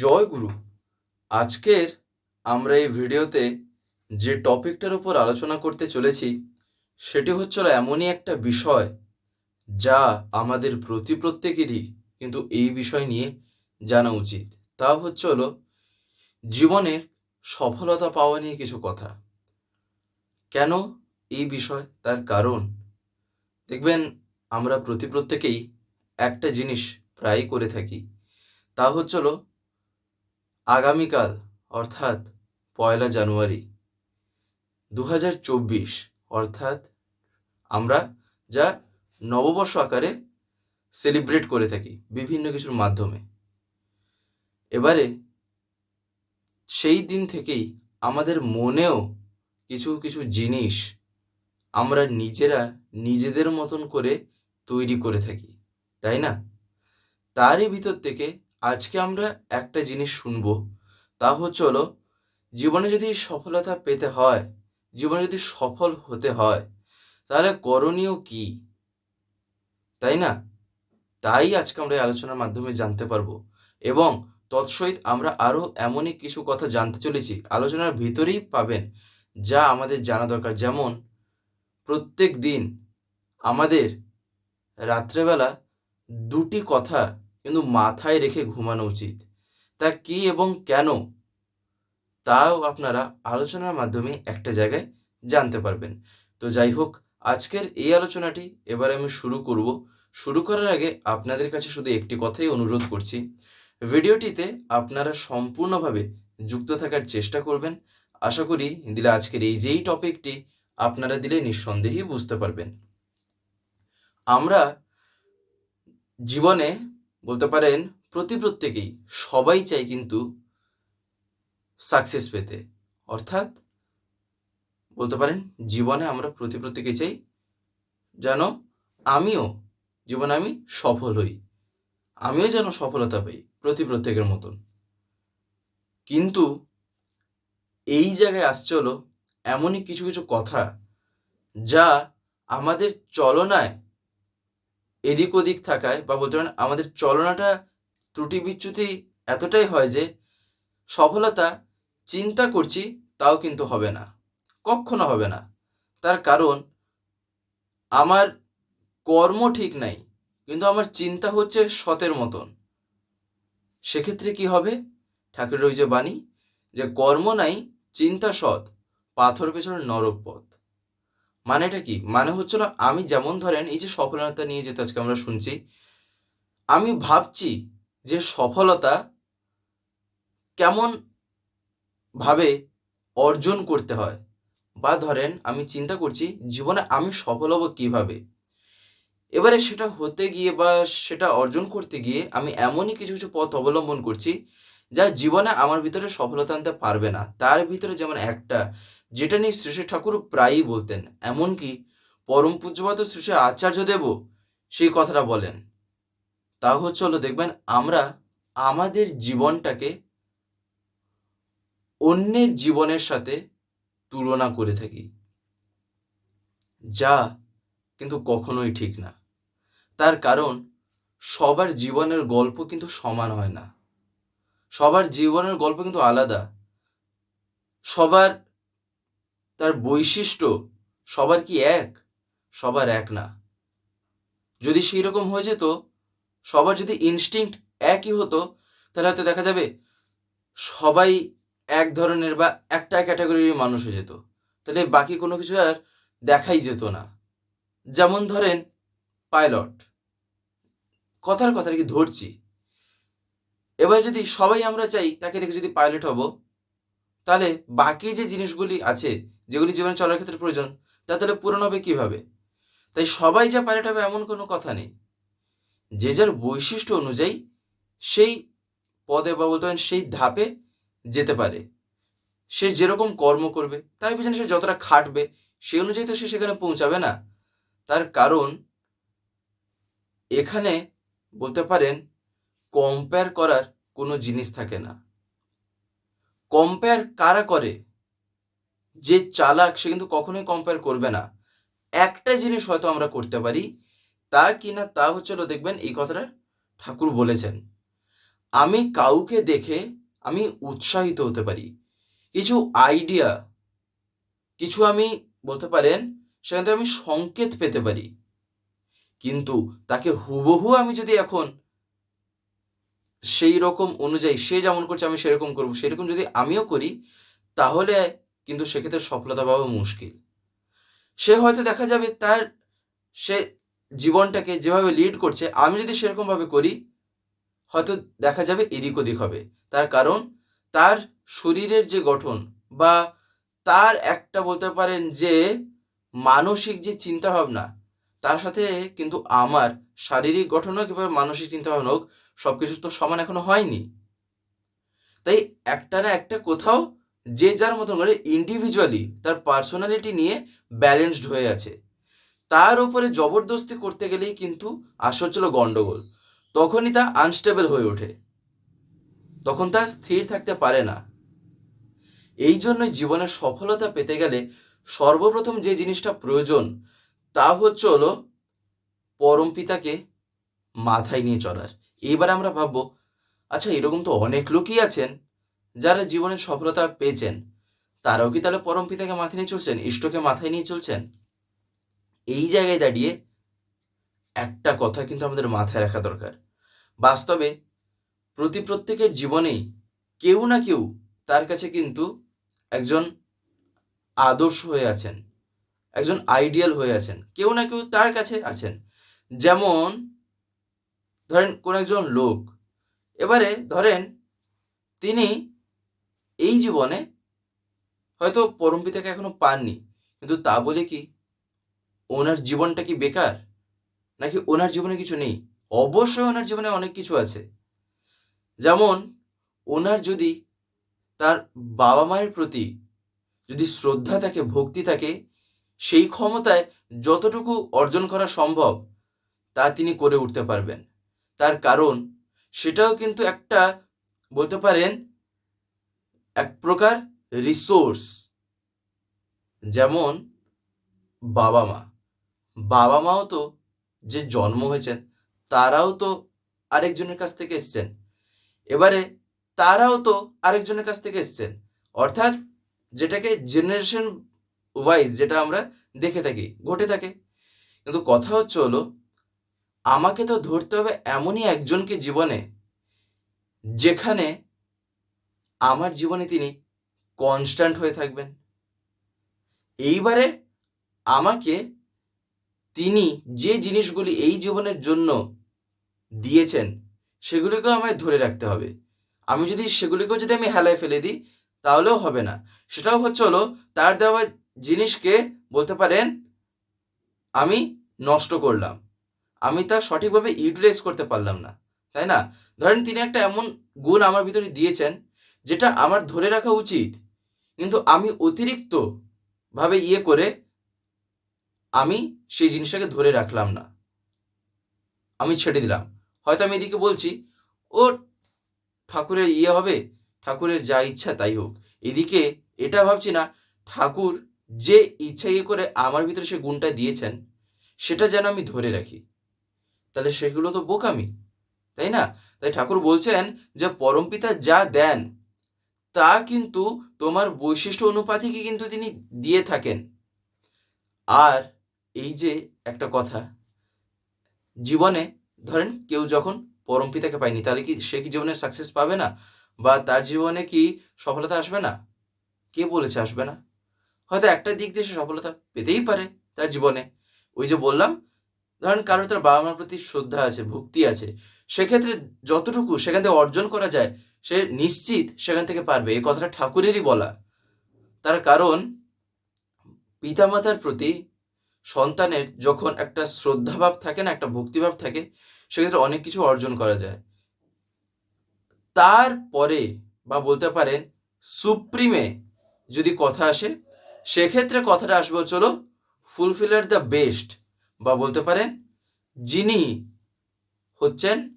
জয় গুরু। আজকের আমরা এই ভিডিওতে যে টপিকটার উপর আলোচনা করতে চলেছি, সেটি হচ্ছিল এমনই একটা বিষয় যা আমাদের প্রতি প্রত্যেকেরই কিন্তু এই বিষয় নিয়ে জানা উচিত। তা হচ্ছে হলো জীবনের সফলতা পাওয়া নিয়ে কিছু কথা। কেন এই বিষয়? তার কারণ? দেখবেন, আমরা প্রতি প্রত্যেকেই একটা জিনিস প্রায়ই করে থাকি। তা হচ্ছিল আগামীকাল, অর্থাৎ পয়লা জানুয়ারি দু হাজার চব্বিশ, অর্থাৎ আমরা যা নববর্ষ আকারে সেলিব্রেট করে থাকি বিভিন্ন কিছুর মাধ্যমে। এবারে সেই দিন থেকেই আমাদের মনেও কিছু কিছু জিনিস আমরা নিজেরা নিজেদের মতন করে তৈরি করে থাকি, তাই না? তারই ভিতর থেকে আজকে আমরা একটা জিনিস শুনব। তা হচ্ছে হলো, জীবনে যদি সফলতা পেতে হয়, জীবনে যদি সফল হতে হয়, তাহলে করণীয় কি? তাই না? তাই আজকে আমরা এই আলোচনার মাধ্যমে জানতে পারব। এবং তৎসহিত আমরা আরও এমনই কিছু কথা জানতে চলেছি, আলোচনার ভিতরেই পাবেন, যা আমাদের জানা দরকার। যেমন, প্রত্যেক দিন আমাদের রাত্রেবেলা দুটি কথা কিন্তু মাথায় রেখে ঘুমানো উচিত। তা কি এবং কেন? তাও আপনারা আলোচনার মাধ্যমে একটা জায়গায় জানতে পারবেন। তো যাই হোক, আজকের এই আলোচনাটি এবার আমি শুরু করব। শুরু করার আগে আপনাদের কাছে শুধু একটি কথাই অনুরোধ করছি। ভিডিওটিতে আপনারা সম্পূর্ণভাবে যুক্ত থাকার চেষ্টা করবেন। আশা করি দিলে আজকের এই যেই টপিকটি আপনারা দিলে নিঃসন্দেহেই বুঝতে পারবেন। আমরা জীবনে বলতে পারেন, প্রতি প্রত্যেকেই সবাই চাই কিন্তু সাকসেস পেতে। অর্থাৎ বলতে পারেন, জীবনে আমরা প্রতি প্রত্যেকেই চাই যেন আমিও, জীবনে আমি সফল হই। আমিও যেন সফলতা পাই প্রতি প্রত্যেকের মতন। কিন্তু এই জায়গায় আসছে হলো এমনই কিছু কিছু কথা যা আমাদের চলনায় এদিক ওদিক থাকায় বা বলতে পারেন আমাদের চলনাটা ত্রুটি বিচ্যুতি এতটাই হয় যে সফলতা চিন্তা করছি তাও কিন্তু হবে না কখনো হবে না। তার কারণ আমার কর্ম ঠিক নাই, কিন্তু আমার চিন্তা হচ্ছে সতের মতন। সেক্ষেত্রে কি হবে? ঠাকুরের ওই যে বাণী যে কর্ম নাই, চিন্তা সৎ, পাথর পেছনে নরক পথ। মানেটা কি? মানে হচ্ছিল আমি যেমন ধরেন এই যে সফলতা নিয়ে যেতে আজকে আমরা শুনছি, আমি ভাবছি যে সফলতা কেমন ভাবে অর্জন করতে হয়? বা ধরেন আমি চিন্তা করছি জীবনে আমি সফল হব কীভাবে? এবারে সেটা হতে গিয়ে বা সেটা অর্জন করতে গিয়ে আমি এমনই কিছু কিছু পথ অবলম্বন করছি যা জীবনে আমার ভিতরে সফলতা আনতে পারবে না। তার ভিতরে যেমন একটা যেটা নিয়ে শ্রী ঠাকুর প্রায়ই বলতেন, এমনকি পরম পূজ্যপাত শ্রী শ্রী আচার্য দেব সেই কথাটা বলেন। তা হচ্ছে হলো দেখবেন আমরা আমাদের জীবনটাকে অন্যের জীবনের সাথে তুলনা করে থাকি, যা কিন্তু কখনোই ঠিক না। তার কারণ, সবার জীবনের গল্প কিন্তু সমান হয় না। সবার জীবনের গল্প কিন্তু আলাদা। সবার তার বৈশিষ্ট্য সবার কি এক? সবার এক না। যদি সেই রকম হয়ে যেত, সবার যদি ইনস্টিংক্ট একই হতো, তাহলে হয়তো দেখা যাবে সবাই এক ধরনের বা একটা ক্যাটাগরির মানুষ হয়ে যেত। তাহলে বাকি কোনো কিছু আর দেখাই যেত না। যেমন ধরেন পাইলট কথার কথা কি ধরছি। এবার যদি সবাই আমরা চাই, তাকে দেখে যদি পাইলট হব, তাহলে বাকি যে জিনিসগুলি আছে যেগুলি জীবনে চলার ক্ষেত্রে প্রয়োজন, তা তাহলে পূরণ হবে কীভাবে? তাই সবাই যা পাইলট হবে এমন কোনো কথা নেই। যে যার বৈশিষ্ট্য অনুযায়ী সেই পদে বা বলতে পারেন সেই ধাপে যেতে পারে। সে যেরকম কর্ম করবে, তার পিছনে সে যতটা খাটবে সেই অনুযায়ী তো সে সেখানে পৌঁছাবে না। তার কারণ এখানে বলতে পারেন কম্পেয়ার করার কোনো জিনিস থাকে না। কম্পেয়ার কারা করে? যে চালাক সে কিন্তু কখনোই কম্পেয়ার করবে না। একটা জিনিস হয়তো আমরা করতে পারি, তা কি না তা হচ্ছে হলো দেখবেন এই কথাটা ঠাকুর বলেছেন। আমি কাউকে দেখে আমি উৎসাহিত হতে পারি। কিছু আইডিয়া কিছু আমি বলতে পারেন, সেখান থেকে আমি সংকেত পেতে পারি। কিন্তু তাকে হুবহু আমি যদি এখন সেই রকম অনুযায়ী, সে যেমন করছে আমি সেরকম করব, সেরকম যদি আমিও করি, তাহলে কিন্তু সেক্ষেত্রে সফলতা পাওয়া মুশকিল। সে হয়তো দেখা যাবে তার সে জীবনটাকে যেভাবে লিড করছে, আমি যদি সেরকমভাবে করি, হয়তো দেখা যাবে এদিক ওদিক হবে। তার কারণ, তার শরীরের যে গঠন বা তার একটা বলতে পারেন যে মানসিক যে চিন্তাভাবনা, তার সাথে কিন্তু আমার শারীরিক গঠন হোক কিংবা মানসিক চিন্তাভাবনা হোক সব কিছু তো সমান এখনও হয়নি। তাই একটা না একটা কোথাও যে যার মতন করে ইন্ডিভিজুয়ালি তার পার্সোনালিটি নিয়ে ব্যালেন্সড হয়ে আছে। তার উপরে জবরদস্তি করতে গেলেই কিন্তু আসা হচ্ছিল গন্ডগোল। তখনই তা আনস্টেবল হয়ে ওঠে। তখন তা স্থির থাকতে পারে না। এই জন্যই জীবনে সফলতা পেতে গেলে সর্বপ্রথম যে জিনিসটা প্রয়োজন, তা হচ্ছে হলো পরম পিতাকে মাথায় নিয়ে চলার। এইবার আমরা ভাববো আচ্ছা এরকম তো অনেক লোকই আছেন যারা জীবনে সফলতা পেয়েছেন, তারাও কি তাহলে পরম পিতাকে মাথায় নিয়ে চলছেন, ইষ্টকে মাথায় নিয়ে চলছেন? এই জায়গায় দাঁড়িয়ে একটা কথা কিন্তু আমাদের মাথায় রাখা দরকার। বাস্তবে প্রতি প্রত্যেকের জীবনেই কেউ না কেউ তার কাছে কিন্তু একজন আদর্শ হয়ে আছেন, একজন আইডিয়াল হয়ে আছেন, কেউ না কেউ তার কাছে আছেন। যেমন ধরেন কোন একজন লোক, এবারে ধরেন তিনি এই জীবনে হয়তো পরম পিতাকে এখনও পাননি, কিন্তু তা বলে কি ওনার জীবনটা কি বেকার? নাকি ওনার জীবনে কিছু নেই? অবশ্যই ওনার জীবনে অনেক কিছু আছে। যেমন ওনার যদি তার বাবা মায়ের প্রতি যদি শ্রদ্ধা থাকে, ভক্তি থাকে, সেই ক্ষমতায় যতটুকু অর্জন করা সম্ভব তা তিনি করে উঠতে পারবেন। তার কারণ সেটাও কিন্তু একটা বলতে পারেন এক প্রকার রিসোর্স যেমন বাবা মা। বাবা মাও তো যে জন্ম হয়েছেন, তারাও তো আরেকজনের কাছ থেকে এসছেন। এবারে তারাও তো আরেকজনের কাছ থেকে এসছেন। অর্থাৎ যেটাকে জেনারেশন ওয়াইজ যেটা আমরা দেখে থাকি, ঘটে থাকে। কিন্তু কথা হচ্ছে হলো, আমাকে তো ধরতে হবে এমনই একজনকে জীবনে, যেখানে আমার জীবনে তিনি কনস্ট্যান্ট হয়ে থাকবেন। এইবারে আমাকে তিনি যে জিনিসগুলি এই জীবনের জন্য দিয়েছেন, সেগুলিকেও আমায় ধরে রাখতে হবে। আমি যদি সেগুলিকেও যদি আমি হেলায় ফেলে দিই, তাহলেও হবে না। সেটাও হচ্ছে হলো তার দেওয়া জিনিসকে বলতে পারেন, আমি নষ্ট করলাম। আমি তা সঠিকভাবে ইউটিলাইজ করতে পারলাম না। তাই না? ধরেন তিনি একটা এমন গুণ আমার ভিতরে দিয়েছেন যেটা আমার ধরে রাখা উচিত। কিন্তু আমি অতিরিক্ত ভাবে ইয়ে করে আমি সেই জিনিসটাকে ধরে রাখলাম না। আমি ছেড়ে দিলাম। হয়তো আমি এদিকে বলছি, ও ঠাকুরের ইয়ে হবে, ঠাকুরের যা ইচ্ছা তাই হোক। এদিকে এটা ভাবছি না, ঠাকুর যে ইচ্ছা ইয়ে করে আমার ভিতরে সে গুণটা দিয়েছেন, সেটা যেন আমি ধরে রাখি। তাহলে সেগুলো তো বোকামি, তাই না? তাই ঠাকুর বলছেন যে, পরমপিতা যা দেন তা কিন্তু তোমার বৈশিষ্ট্য অনুপাতিকে কিন্তু তিনি দিয়ে থাকেন। আর এই যে একটা কথা, জীবনে ধরেন কেউ যখন পরম পিতাকে পায়নি, তাহলে কি সে কি জীবনে সাকসেস পাবে না? বা তার জীবনে কি সফলতা আসবে না? কে বলেছে আসবে না? হয়তো একটা দিক দিয়ে সে সফলতা পেতেই পারে তার জীবনে। ওই যে বললাম, ধরেন কারোর তার বাবা মার প্রতি শ্রদ্ধা আছে, ভক্তি আছে, সেক্ষেত্রে যতটুকু সেখান থেকে অর্জন করা যায় সে নিশ্চিত সেখান থেকে পারবে। এই কথাটা ঠাকুরেরই বলা। তার কারণ, পিতামাতার প্রতি সন্তানের যখন একটা শ্রদ্ধাভাব থাকে না, একটা ভক্তিভাব থাকে, সেক্ষেত্রে অনেক কিছু অর্জন করা যায়। তারপরে বা বলতে পারেন, সুপ্রিমে যদি কথা আসে, সেক্ষেত্রে কথাটা আসবে চলো ফুলফিলার দ্য বেস্ট বা বলতে পারেন, যিনি হচ্ছেন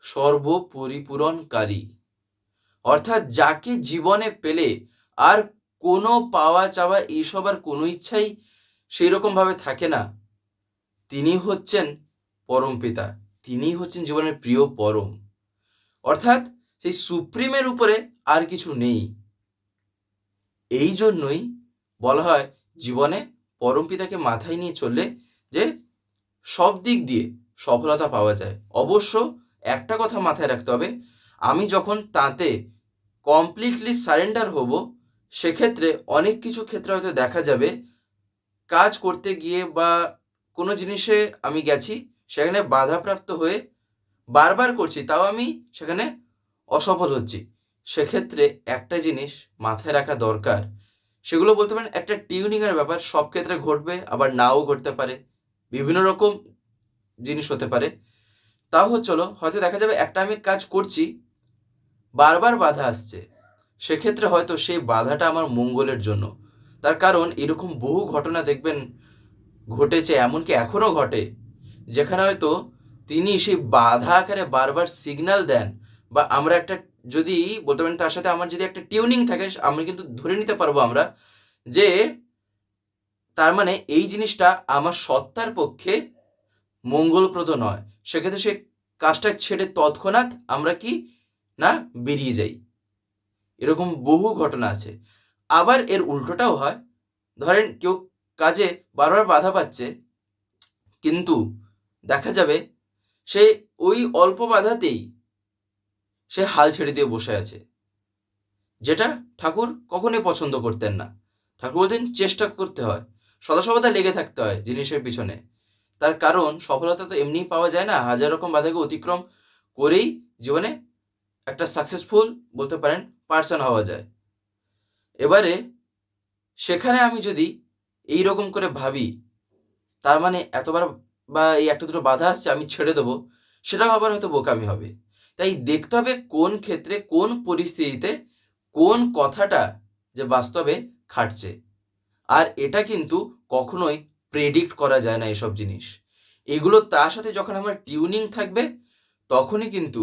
সর্বপরিপূরণকারী। অর্থাৎ যাকে জীবনে পেলে আর কোনো পাওয়া চাওয়া এইসব আর কোনো ইচ্ছাই সেই রকমভাবে থাকে না। তিনি হচ্ছেন পরম পিতা তিনি হচ্ছেন জীবনের প্রিয় পরম। অর্থাৎ সেই সুপ্রিমের উপরে আর কিছু নেই। এই জন্যই বলা হয় জীবনে পরমপিতাকে মাথায় নিয়ে চললে যে সব দিক দিয়ে সফলতা পাওয়া যায়। অবশ্য একটা কথা মাথায় রাখতে হবে, আমি যখন তাতে কমপ্লিটলি সারেন্ডার হব, সেক্ষেত্রে অনেক কিছু ক্ষেত্রে হয়তো দেখা যাবে। কাজ করতে গিয়ে বা কোনো জিনিসে আমি গেছি, সেখানে বাধাপ্রাপ্ত হয়ে বারবার করছি, তাও আমি সেখানে অসফল হচ্ছি। সেক্ষেত্রে একটা জিনিস মাথায় রাখা দরকার, সেগুলো বলতে পারেন একটা টিউনিংয়ের ব্যাপার, সব ক্ষেত্রে ঘটবে, আবার নাও ঘটতে পারে, বিভিন্ন রকম জিনিস হতে পারে। তাও হচ্ছিল হয়তো দেখা যাবে একটা আমি কাজ করছি বারবার বাধা আসছে। সেক্ষেত্রে হয়তো সেই বাধাটা আমার মঙ্গলের জন্য। তার কারণ এরকম বহু ঘটনা দেখবেন ঘটেছে, এমনকি এখনও ঘটে, যেখানে হয়তো তিনি সেই বাধা আকারে বারবার সিগন্যাল দেন বা আমরা একটা যদি বলতে পারেন তার সাথে আমার যদি একটা টিউনিং থাকে, আমি কিন্তু ধরে নিতে পারব আমরা যে তার মানে এই জিনিসটা আমার সত্তার পক্ষে মঙ্গলপ্রদ নয়। সেক্ষেত্রে সে কাজটা ছেড়ে তৎক্ষণাৎ আমরা কি না? বেরিয়ে যাই। এরকম বহু ঘটনা আছে। আবার এর উল্টোটাও হয়। ধরেন কেউ কাজে বারবার বাধা পাচ্ছে, কিন্তু দেখা যাবে সে ওই অল্প বাধাতেই সে হাল ছেড়ে দিয়ে বসে আছে। যেটা ঠাকুর কখনোই পছন্দ করতেন না। ঠাকুর বলতেন, চেষ্টা করতে হয়। সদাসবদা লেগে থাকতে হয় জিনিসের পিছনে। তার কারণ সফলতা তো এমনিই পাওয়া যায় না। হাজার রকম বাধাকে অতিক্রম করেই জীবনে একটা সাকসেসফুল বলতে পারেন পার্সন হওয়া যায়। এবারে সেখানে আমি যদি এই রকম করে ভাবি, তার মানে এতবার বা এই একটা দুটো বাধা আসছে আমি ছেড়ে দেবো, সেটাও আবার হয়তো বোকামি হবে। তাই দেখতে হবে কোন ক্ষেত্রে, কোন পরিস্থিতিতে, কোন কথাটা যে বাস্তবে খাটছে। আর এটা কিন্তু কখনোই প্রেডিক্ট করা যায় না এসব জিনিস। এগুলো তার সাথে যখন আমার টিউনিং থাকবে, তখনই কিন্তু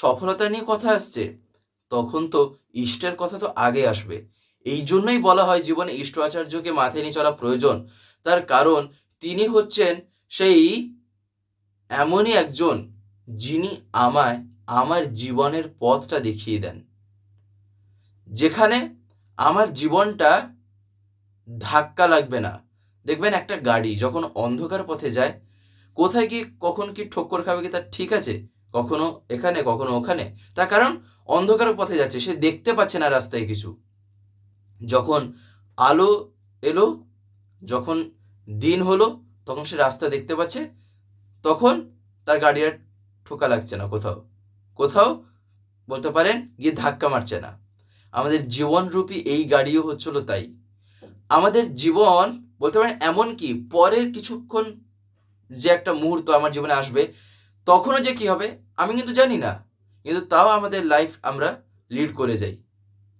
সফলতা নিয়ে কথা আসছে। তখন তো ইষ্টের কথা তো আগে আসবে। এই জন্যই বলা হয় জীবনে ইষ্ট আচার্যকে মাথায় নিয়ে চলা প্রয়োজন। তার কারণ তিনি হচ্ছেন সেই এমনই একজন যিনি আমায় আমার জীবনের পথটা দেখিয়ে দেন। যেখানে আমার জীবনটা ধাক্কা লাগবে না। দেখবেন একটা গাড়ি যখন অন্ধকার পথে যায়, কোথায় কি কখন কি ঠক্কর খাবে কি তার ঠিক আছে কখনো এখানে, কখনো ওখানে। তার কারণ, অন্ধকার পথে যাচ্ছে, সে দেখতে পাচ্ছে না রাস্তায় কিছু। যখন আলো এলো, যখন দিন হলো, তখন সে রাস্তা দেখতে পাচ্ছে, তখন তার গাড়ি আর ঠোকা লাগছে না কোথাও। কোথাও বলতে পারেন, গিয়ে ধাক্কা মারছে না। আমাদের জীবনরূপী এই গাড়িও হচ্ছিল তাই। আমাদের জীবন বলতে পারেন এমন কি পরের কিছুক্ষণ যে একটা মুহূর্ত আমার জীবনে আসবে তখনও যে কি হবে, আমি কিন্তু জানি না। কিন্তু তাও আমাদের লাইফ আমরা লিড করে যাই।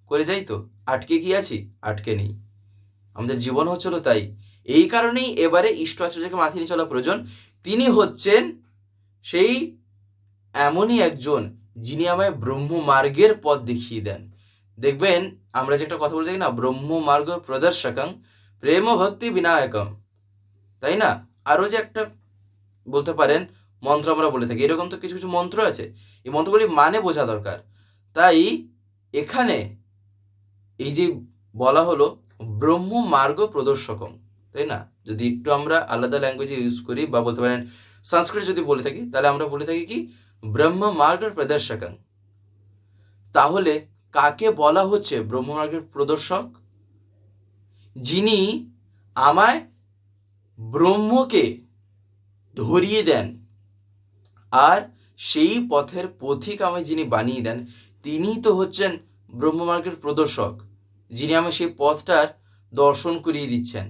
করে যাই তো? আটকে কি আছি? আটকে নেই। আমাদের জীবন হচ্ছিল তাই। এই কারণেই এবারে ইষ্ট আচার্যকে মাথায় নিয়ে চলা প্রয়োজন। তিনি হচ্ছেন সেই এমনই একজন যিনি আমায় ব্রহ্ম মার্গের পথ দেখিয়ে দেন। দেখবেন, আমরা যে একটা কথা বলে থাকি না ব্রহ্ম মার্গ প্রদর্শকং প্রেম ভক্তি বিনায়কম। তাই না? আরও যে একটা বলতে পারেন মন্ত্র আমরা বলে থাকি। এরকম তো কিছু কিছু মন্ত্র আছে। এই মন্ত্রগুলি মানে বোঝা দরকার। তাই এখানে এই যে বলা হলো ব্রহ্ম মার্গ প্রদর্শকম, তাই না? যদি একটু আমরা আলাদা ল্যাঙ্গুয়েজে ইউজ করি বা বলতে পারেন সংস্কৃত যদি বলে থাকি, তাহলে আমরা বলে থাকি কি? ব্রহ্ম মার্গ প্রদর্শকং তাহলে কাকে বলা হচ্ছে ব্রহ্ম মার্গের প্রদর্শক? যিনি আমায় ব্রহ্মকে ধরিয়ে দেন। আর সেই পথের পথিক আমায় যিনি বানিয়ে দেন তিনিই তো হচ্ছেন ব্রহ্মমার্গের প্রদর্শক, যিনি আমায় সেই পথটার দর্শন করিয়ে দিচ্ছেন।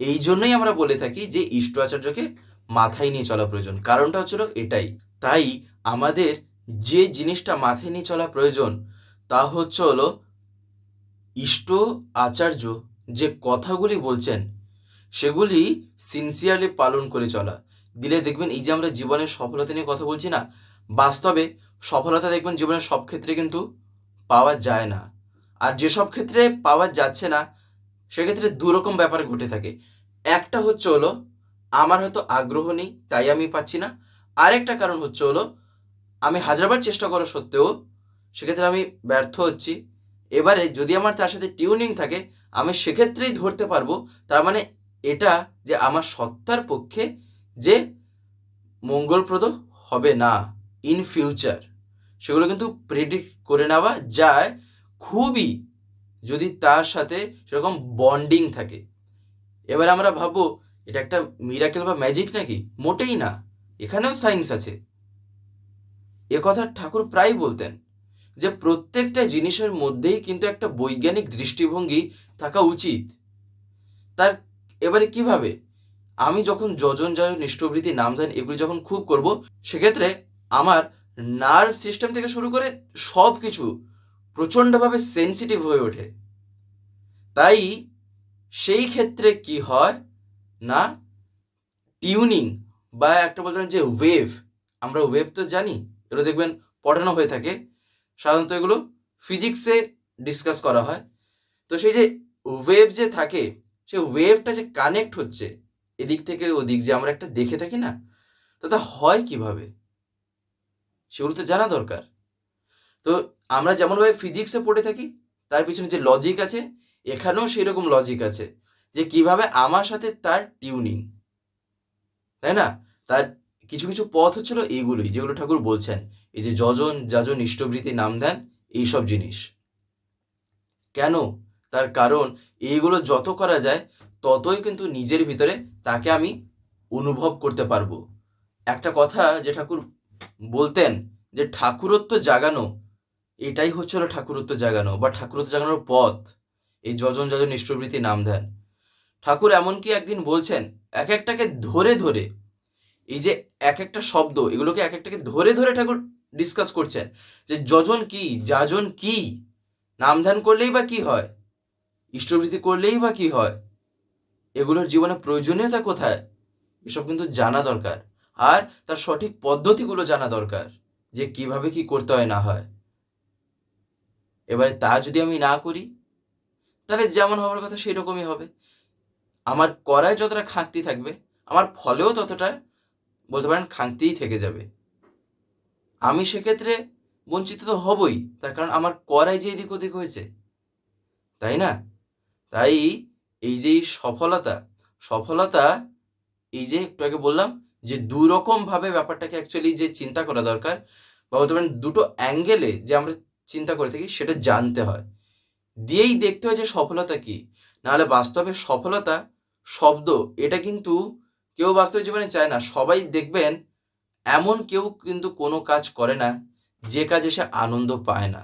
এই জন্যই আমরা বলে থাকি যে ইষ্ট আচার্যকে মাথায় নিয়ে চলা প্রয়োজন। কারণটা হচ্ছিল এটাই। তাই আমাদের যে জিনিসটা মাথায় নিয়ে চলা প্রয়োজন, তা হচ্ছে হলো ইষ্ট আচার্য যে কথাগুলি বলছেন, সেগুলি সিনসিয়ারলি পালন করে চলা। দিলে দেখবেন এই যে আমরা জীবনের সফলতা নিয়ে কথা বলছি না, বাস্তবে সফলতা দেখবেন জীবনের সব ক্ষেত্রে কিন্তু পাওয়া যায় না। আর যেসব ক্ষেত্রে পাওয়া যাচ্ছে না, সেক্ষেত্রে দুরকম ব্যাপার ঘটে থাকে। একটা হচ্ছে হলো, আমার হয়তো আগ্রহ নেই, তাই আমি পাচ্ছি না। আরেকটা কারণ হচ্ছে হলো, আমি হাজারবার চেষ্টা করা সত্ত্বেও সেক্ষেত্রে আমি ব্যর্থ হচ্ছি। এবারে যদি আমার তার সাথে টিউনিং থাকে, আমি সেক্ষেত্রেই ধরতে পারব। তার মানে এটা যে আমার সত্তার পক্ষে যে মঙ্গলপ্রদ হবে না ইন ফিউচার সেগুলো কিন্তু প্রেডিক্ট করে নেওয়া যায়। খুবই যদি তার সাথে সেরকম বন্ডিং থাকে। এবার আমরা ভাববো, এটা একটা মিরাকেল বা ম্যাজিক নাকি? মোটেই না। এখানেও সায়েন্স আছে। এ কথা ঠাকুর প্রায় বলতেন যে প্রত্যেকটা জিনিসের মধ্যেই কিন্তু একটা বৈজ্ঞানিক দৃষ্টিভঙ্গি থাকা উচিত। তার এবারে কীভাবে? আমি যখন যজন যাজন নিষ্ঠবৃত্তি নামধান এগুলি যখন খুব করব, সেক্ষেত্রে আমার নার্ভ সিস্টেম থেকে শুরু করে সব কিছু প্রচণ্ডভাবে সেন্সিটিভ হয়ে ওঠে। তাই সেই ক্ষেত্রে কি হয় না টিউনিং বা একটা বলতে যে ওয়েভ আমরা ওয়েভ তো জানি, এগুলো দেখবেন পড়ানো হয়ে থাকে। সাধারণত এগুলো ফিজিক্সে ডিসকাস করা হয়। তো সেই যে ওয়েভ যে থাকে, সেই ওয়েভটা যে কানেক্ট হচ্ছে এদিক থেকে ওদিক যে আমরা একটা দেখে থাকি না, তো হয় কীভাবে? সেগুলো তো জানা দরকার। তো আমরা যেমনভাবে ফিজিক্সে পড়ে থাকি, তার পিছনে যে লজিক আছে, এখানেও সেই রকম লজিক আছে যে কীভাবে আমার সাথে তার টিউনিং তাই না? তার কিছু কিছু পথ হচ্ছিল এইগুলোই, যেগুলো ঠাকুর বলছেন, এই যে যজন, যাজন, ইষ্টবৃত্তি নাম দেন এইসব জিনিস। কেন? তার কারণ, এইগুলো যত করা যায় ততই কিন্তু নিজের ভিতরে তাকে আমি অনুভব করতে পারব। একটা কথা যে ঠাকুর বলতেন যে ঠাকুরত্ব জাগানো, এটাই হচ্ছিল ঠাকুরত্ব জাগানো বা ঠাকুরত্ব জাগানোর পথ। এই যজন যজন ইষ্টবৃত্তি নাম ধ্যান। ঠাকুর এমনকি একদিন বলছেন, এক একটাকে ধরে ধরে, এই যে এক একটা শব্দ, এগুলোকে এক একটাকে ধরে ধরে ঠাকুর ডিসকাস করছেন যে যজন কি, যাজন কি? নাম ধ্যান করলেই বা কি হয়? ইষ্টবৃত্তি করলেই বা কি হয়? এগুলোর জীবনে প্রয়োজনীয়তা কোথায়? এসব কিন্তু জানা দরকার। আর তার সঠিক পদ্ধতিগুলো জানা দরকার যে কীভাবে কি করতে হয়, না হয়। এবারে তা যদি আমি না করি, তাহলে যেমন হওয়ার কথা সেই রকমই হবে। আমার করায় যতটা খাঁকতি থাকবে, আমার ফলেও ততটা বলতে পারেন খাঁকতিই থেকে যাবে। আমি সেক্ষেত্রে বঞ্চিত তো হবই, তার কারণ আমার করাই যে এদিক ওদিক হয়েছে। তাই না? তাই এই যে সফলতা সফলতা এই যে একটু আগে বললাম যে দু রকমভাবে ব্যাপারটাকে অ্যাকচুয়ালি যে চিন্তা করা দরকার বা বলতে পারেন দুটো অ্যাঙ্গেলে যে আমরা চিন্তা করে থাকি সেটা জানতে হয়। দিয়েই দেখতে হয় যে সফলতা কি। নাহলে বাস্তবে সফলতা শব্দ, এটা কিন্তু কেউ বাস্তব জীবনে চায় না। সবাই দেখবেন এমন কেউ কিন্তু কোনো কাজ করে না, যে কাজে সে আনন্দ পায় না।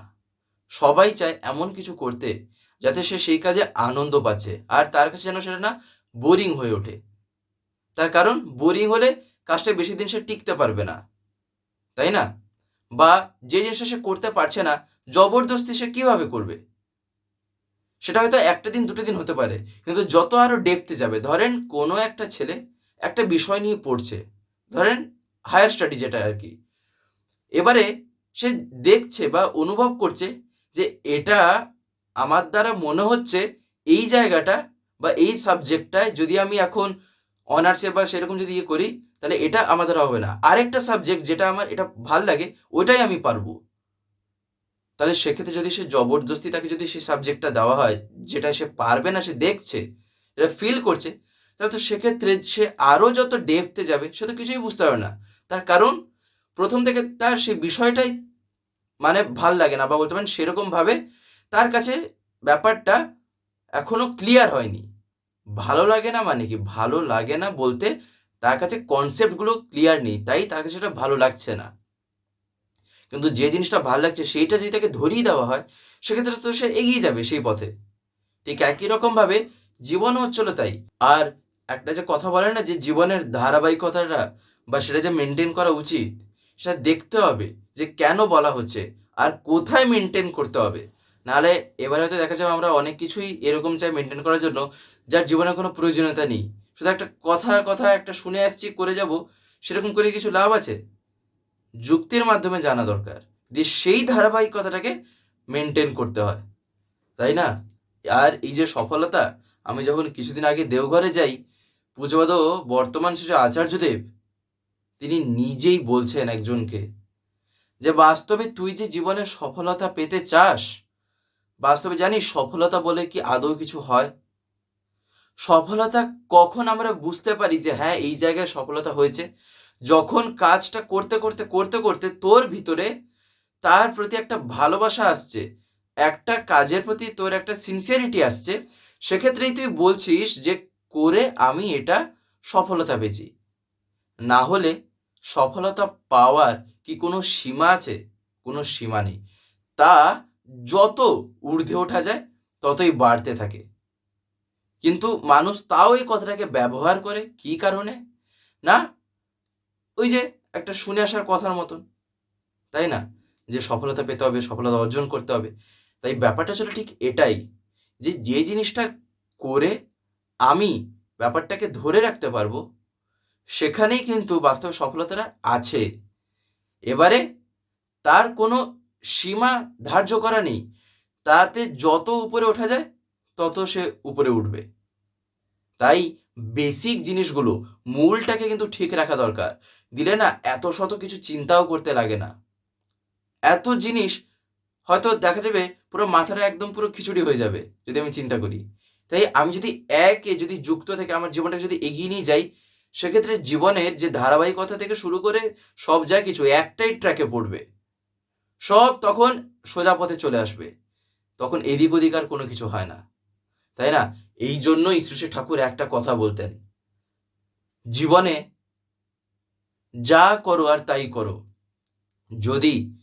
সবাই চায় এমন কিছু করতে। যাতে সে সেই কাজে আনন্দ পাচ্ছে। আর তার কাছে যেন সেটা না বোরিং হয়ে ওঠে। তার কারণ বোরিং হলে কাজটা বেশি দিন সে টিকতে পারবে না। তাই না? বা যে জিনিসটা সে করতে পারছে না, জবরদস্তি সে কীভাবে করবে? সেটা হয়তো একটা দিন, দুটো দিন হতে পারে। কিন্তু যত আরও ডেপতে যাবে, ধরেন কোনো একটা ছেলে একটা বিষয় নিয়ে পড়ছে। ধরেন হায়ার স্টাডি যেটা আর কি। এবারে সে দেখছে বা অনুভব করছে যে এটা আমার দ্বারা মনে হচ্ছে এই জায়গাটা বা এই সাবজেক্টটায় যদি আমি এখন অনার্সে বা সেরকম যদি ইয়ে করি, তাহলে এটা আমার দ্বারা হবে না। আরেকটা সাবজেক্ট যেটা আমার, এটা ভালো লাগে, ওইটাই আমি পারব। তাহলে সেক্ষেত্রে যদি সে জবরদস্তি তাকে যদি সেই সাবজেক্টটা দেওয়া হয়, যেটা সে পারবে না, সে দেখছে যেটা ফিল করছে, তাহলে তো সেক্ষেত্রে সে আরও যত ডেপথে যাবে, সে তো কিছুই বুঝতে পারবে না। তার কারণ, প্রথম থেকে তার সেই বিষয়টাই মানে ভালো লাগে না, বা বলতে পারেন সেরকমভাবে তার কাছে ব্যাপারটা এখনও ক্লিয়ার হয়নি। ভালো লাগে না মানে কি? ভালো লাগে না বলতে তার কাছে কনসেপ্টগুলো ক্লিয়ার নেই, তাই তার কাছে সেটা ভালো লাগছে না। কিন্তু যে জিনিসটা ভালো লাগছে সেইটা যদি তাকে ধরিয়ে দেওয়া হয়, সেক্ষেত্রে তো সে এগিয়ে যাবে সেই পথে। ঠিক একই রকমভাবে জীবনও হচ্ছিল তাই। আর একটা যে কথা বলে না যে জীবনের ধারাবাহিকতাটা বা সেটা যে মেনটেন করা উচিত, সেটা দেখতে হবে যে কেন বলা হচ্ছে আর কোথায় মেনটেন করতে হবে। নাহলে এবারে হয়তো দেখা যাবে আমরা অনেক কিছুই এরকম চাই মেনটেন করার জন্য, যার জীবনে কোনো প্রয়োজনীয়তা নেই। শুধু একটা কথার কথা একটা শুনে আসছি, করে যাব, সেরকম করে কিছু লাভ আছে? যুক্তির মাধ্যমে জানা দরকার, দিয়ে সেই ধারাবাহিকতাটাকে মেনটেন করতে হয়। তাই না? আর এই যে সফলতা, আমি যখন কিছুদিন আগে দেওঘরে যাই পুজোবাদ বর্তমান শিশু আচার্যদেব, তিনি নিজেই বলছেন একজনকে যে, বাস্তবে তুই যে জীবনে সফলতা পেতে চাস বাস্তবে জানি সফলতা বলে কি আদৌ কিছু হয়? সফলতা কখন আমরা বুঝতে পারি যে হ্যাঁ এই জায়গায় সফলতা হয়েছে? যখন কাজটা করতে করতে করতে করতে তোর ভিতরে তার প্রতি একটা ভালোবাসা আসছে, একটা কাজের প্রতি তোর একটা সিনসিয়ারিটি আসছে, সেক্ষেত্রেই তুই বলছিস যে করে আমি এটা সফলতা পেয়েছি। না হলে সফলতা পাওয়ার কি কোনো সীমা আছে? কোনো সীমা নেই। তা যত ঊর্ধ্বে ওঠা যায়, ততই বাড়তে থাকে। কিন্তু মানুষ তাও এই কথাটাকে ব্যবহার করে কি কারণে? না, ওই যে একটা শুনে আসার কথার মতন। তাই না? যে সফলতা পেতে হবে, সফলতা অর্জন করতে হবে। তাই ব্যাপারটা ছিল ঠিক এটাই, যে যে জিনিসটা করে আমি ব্যাপারটাকে ধরে রাখতে পারব, সেখানেই কিন্তু বাস্তব সফলতাটা আছে। এবারে তার কোনো সীমা ধার্য করা নেই, তাতে যত উপরে ওঠা যায়, তত সে উপরে উঠবে। তাই বেসিক জিনিসগুলো মূলটাকে কিন্তু ঠিক রাখা দরকার। দিলে না এত শত কিছু চিন্তাও করতে লাগে না। এত জিনিস হয়তো দেখা যাবে পুরো মাথাটা একদম পুরো খিচুড়ি হয়ে যাবে, যদি আমি চিন্তা করি। তাই আমি যদি একে যদি যুক্ত থেকে আমার জীবনটাকে যদি এগিয়ে নিয়ে যাই, সেক্ষেত্রে জীবনের যে ধারাবাহিকতা থেকে শুরু করে সব যা কিছু একটাই ট্র্যাকে পড়বে। সব তখন সোজা পথে চলে আসবে। তখন এদিক ওদিক আর কোনো কিছু হয় না। তাই না? এই জন্যই শ্রী ঠাকুর একটা কথা বলতেন। জীবনে যা করো আর তাই করো। যদি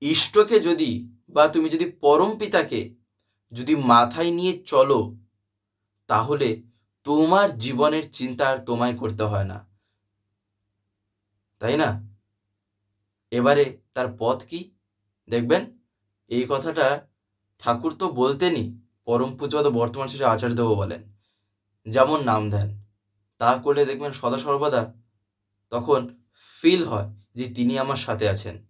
ইষ্টকে যদি বা তুমি যদি পরম পিতাকে যদি মাথায় নিয়ে চলো, তাহলে তোমার জীবনের চিন্তা আর তোমায় করতে হয় না। তাই না? এবারে তার পথ কি? দেখবেন, এই কথাটা ঠাকুর তো বলতেনই, পরম পূজত বর্তমান শেষে আচার্যদেব বলেন। যেমন নাম দেন। তা করলে দেখবেন সদা সর্বদা তখন ফিল হয় যে তিনি আমার সাথে আছেন।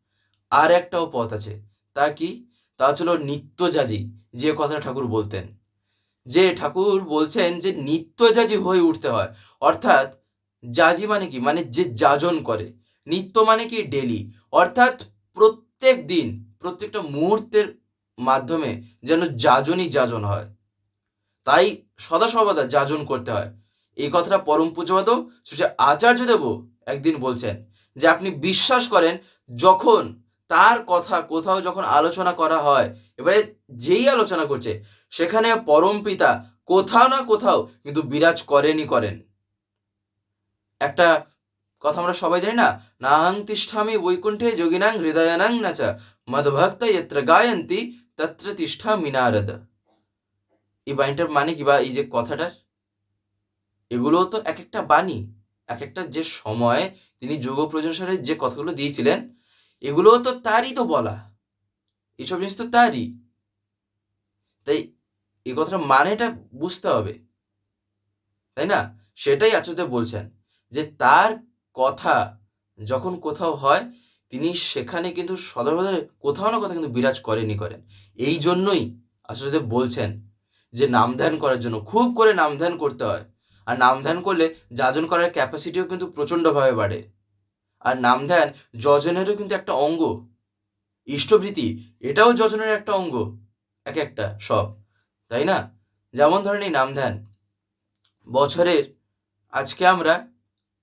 আর একটাও পথ আছে, তা কি? তা ছিল নিত্যযাজি, যে কথা ঠাকুর বলতেন। যে ঠাকুর বলছেন যে নিত্যযাজি হয়ে উঠতে হয়, অর্থাৎ যাজি মানে কি? মানে যে যাজন করে। নিত্য মানে কি? ডেলি। অর্থাৎ প্রত্যেক দিন প্রত্যেকটা মুহূর্তের মাধ্যমে যেন যাজনই যাজন হয়। তাই সদা সর্বদা যাজন করতে হয়। এই কথাটা পরম পূজবাদ সে আচার্য দেব একদিন বলছেন যে, আপনি বিশ্বাস করেন, যখন তার কথা কোথাও যখন আলোচনা করা হয়, এবারে যেই আলোচনা করছে, সেখানে পরম পিতা কোথাও না কোথাও কিন্তু বিরাজ করেনই করেন। একটা কথা আমরা সবাই জানি না, নাহাং তিষ্ঠামি বৈকুণ্ঠে যোগিনাং হৃদয়ানাং নাচা। মদভক্ত যত্র গায়ন্তি তত্র তিষ্ঠা মিনারদ এই বাণীটার মানে কি বা? এই যে কথাটার? এগুলো তো এক একটা বাণী এক একটা যে সময় তিনি যোগ প্রযোজনে যে কথাগুলো দিয়েছিলেন, এগুলো তো তারই তো বলা। এসব জিনিস তো তারই। তাই এই কথাটা মানেটা বুঝতে হবে। তাই না? সেটাই আচার্য বলছেন যে তার কথা যখন কোথাও হয় তিনি সেখানে কিন্তু সদর্বদা কোথাও না কোথাও কিন্তু বিরাজ করেনই করেন। এই জন্যই আচার্যদেব বলছেন যে, নাম ধ্যান করার জন্য, খুব করে নাম ধ্যান করতে হয়। আর নাম ধ্যান করলে যাজন করার ক্যাপাসিটিও কিন্তু প্রচণ্ডভাবে বাড়ে। আর নাম ধ্যান যজনেরও কিন্তু একটা অঙ্গ। ইষ্টভৃতি এটাও যজনের একটা অঙ্গ, এক একটা, সব। তাই না? যেমন ধরেন এই নাম ধ্যান। বছরের, আজকে আমরা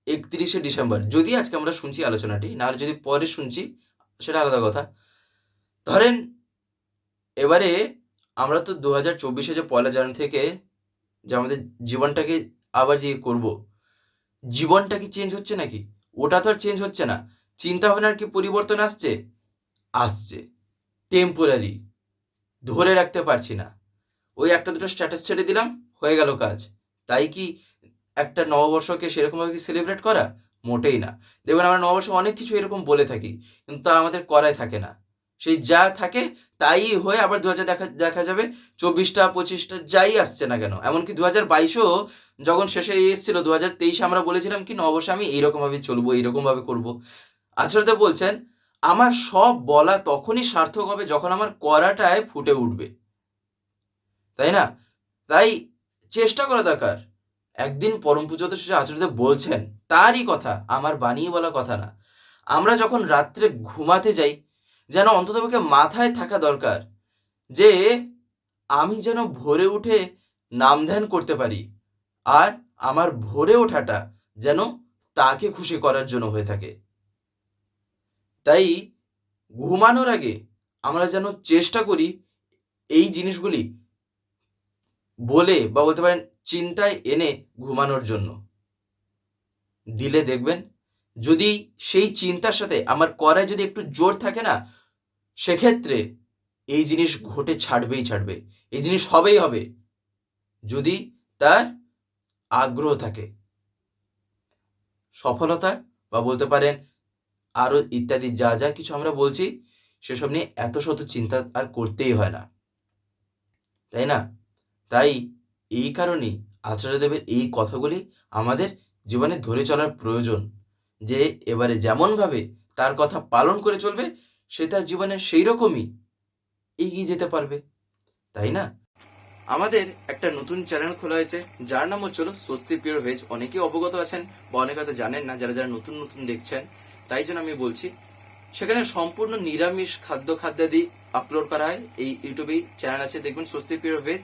একত্রিশে ডিসেম্বর। যদি আজকে আমরা শুনছি আলোচনাটি, নাহলে যদি পরে শুনছি, সেটা আলাদা কথা। ধরেন, এবারে আমরা তো দু হাজার চব্বিশে যে পয়লা জানুয়ারি থেকে যে আমাদের জীবনটাকে আবার যে করব, জীবনটা কি চেঞ্জ হচ্ছে নাকি? ওটা তো আর চেঞ্জ হচ্ছে না। চিন্তা ভাবনার কি পরিবর্তন আসছে? আসছে। টেম্পোরারি ধরে রাখতে পারছি না। ওই একটা দুটো স্ট্যাটাস ছেড়ে দিলাম, হয়ে গেল কাজ। তাই কি একটা নববর্ষকে সেরকমভাবে কি সেলিব্রেট করা? মোটেই না। দেখবেন আমরা নববর্ষ অনেক কিছু এরকম বলে থাকি, কিন্তু তা আমাদের করাই থাকে না। সেই যা থাকে তাই হয়ে আবার দু হাজার দেখা দেখা যাবে, চব্বিশটা, পঁচিশটা যাই আসছে না কেন? এমনকি দু হাজার বাইশেও যখন শেষে এসেছিল দু হাজার তেইশে আমরা বলেছিলাম কি, নববর্ষে আমি এইরকমভাবে চলবো, এইরকমভাবে করব। আচরতে বলছেন, আমার সব বলা তখনই সার্থক হবে যখন আমার করাটায় ফুটে উঠবে। তাই না? তাই চেষ্টা করা দরকার। একদিন পরম পুজোত শেষে আচার্যদেব বলছেন, তারই কথা, আমার বানিয়ে বলা কথা না। আমরা যখন রাত্রে ঘুমাতে যাই, যেন অন্ততপক্ষে মাথায় থাকা দরকার, যে আমি যেন ভোরে উঠে নাম ধ্যান করতে পারি, আর আমার ভোরে ওঠাটা যেন তাকে খুশি করার জন্য হয়ে থাকে। তাই ঘুমানোর আগে আমরা যেন চেষ্টা করি এই জিনিসগুলি বলে বা বলতে পারেন চিন্তায় এনে ঘুমানোর জন্য। দিলে দেখবেন, যদি সেই চিন্তার সাথে আমার করায় যদি একটু জোর থাকে না, সেক্ষেত্রে এই জিনিস ঘটে ছাড়বেই ছাড়বে, এই জিনিস হবেই হবে। যদি তার আগ্রহ থাকে, সফলতা বা বলতে পারেন আরও ইত্যাদি যা যা কিছু আমরা বলছি, সেসব নিয়ে এত শত চিন্তা আর করতেই হয় না। তাই না? তাই এই কারণেই আচার্যদেবের এই কথাগুলি আমাদের জীবনে ধরে চলার প্রয়োজন যে এবারে যেমনভাবে তার কথা পালন করে চলবে, সে তার জীবনে সেই রকমই এগিয়ে যেতে পারবে। তাই না? আমাদের একটা নতুন চ্যানেল খোলা হয়েছে, যার নাম হচ্ছিল স্বস্তি পিওর ভেজ। অনেকেই অবগত আছেন বা অনেকে হয়তো জানেন না, যারা যারা নতুন নতুন দেখছেন, তাই জন্য আমি বলছি, সেখানে সম্পূর্ণ নিরামিষ খাদ্য খাদ্যাদি আপলোড করা হয়। এই ইউটিউবেই চ্যানেল আছে, দেখবেন স্বস্তি পিওর ভেজ।